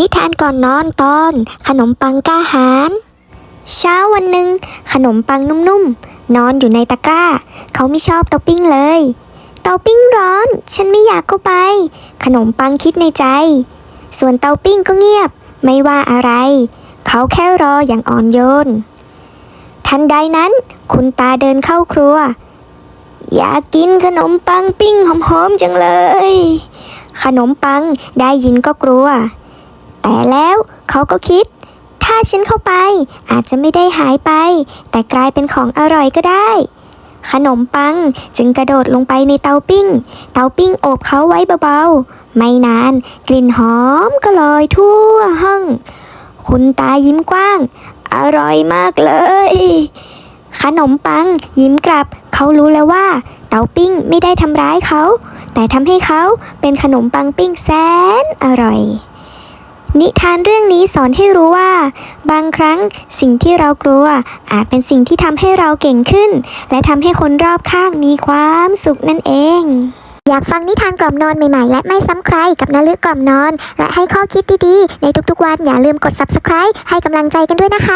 นิทานก่อนนอนตอน ขนมปังกล้าหาญเช้าวันหนึ่งขนมปังนุ่มๆ นอนอยู่ในตะกร้า เขาไม่ชอบเตาปิ้งเลย เตาปิ้งร้อน ฉันไม่อยากเข้าไป ขนมปังคิดในใจ ส่วนเตาปิ้งก็เงียบ ไม่ว่าอะไร เขาแค่รออย่างอ่อนโยน ทันใดนั้น คุณตาเดินเข้าครัว อยากกินขนมปังปิ้งหอมๆจังเลย ขนมปังได้ยินก็กลัว แต่แล้วเขาก็คิด ถ้าฉันเข้าไปอาจจะไม่ได้หายไป แต่กลายเป็นของอร่อยก็ได้ ขนมปังจึงกระโดดลงไปในเตาปิ้ง เตาปิ้งโอบเขาไว้เบาๆ ไม่นานกลิ่นหอมก็ลอยทั่วห้อง คุณตายิ้มกว้าง อร่อยมากเลย ขนมปังยิ้มกลับ เขารู้แล้วว่าเตาปิ้งไม่ได้ทำร้ายเขา แต่ทำให้เขาเป็นขนมปังปิ้งแสนอร่อย นิทานเรื่องนี้สอนให้รู้ว่า บางครั้งสิ่งที่เรากลัว อาจเป็นสิ่งที่ทำให้เราเก่งขึ้น และทำให้คนรอบข้างมีความสุขนั่นเอง อยากฟังนิทานกล่อมนอนใหม่ๆ และไม่ซ้ำใครกับนลึกกล่อมนอน และให้ข้อคิดดีๆ ในทุกๆวันอย่าลืมกด subscribe ให้กำลังใจกันด้วยนะคะ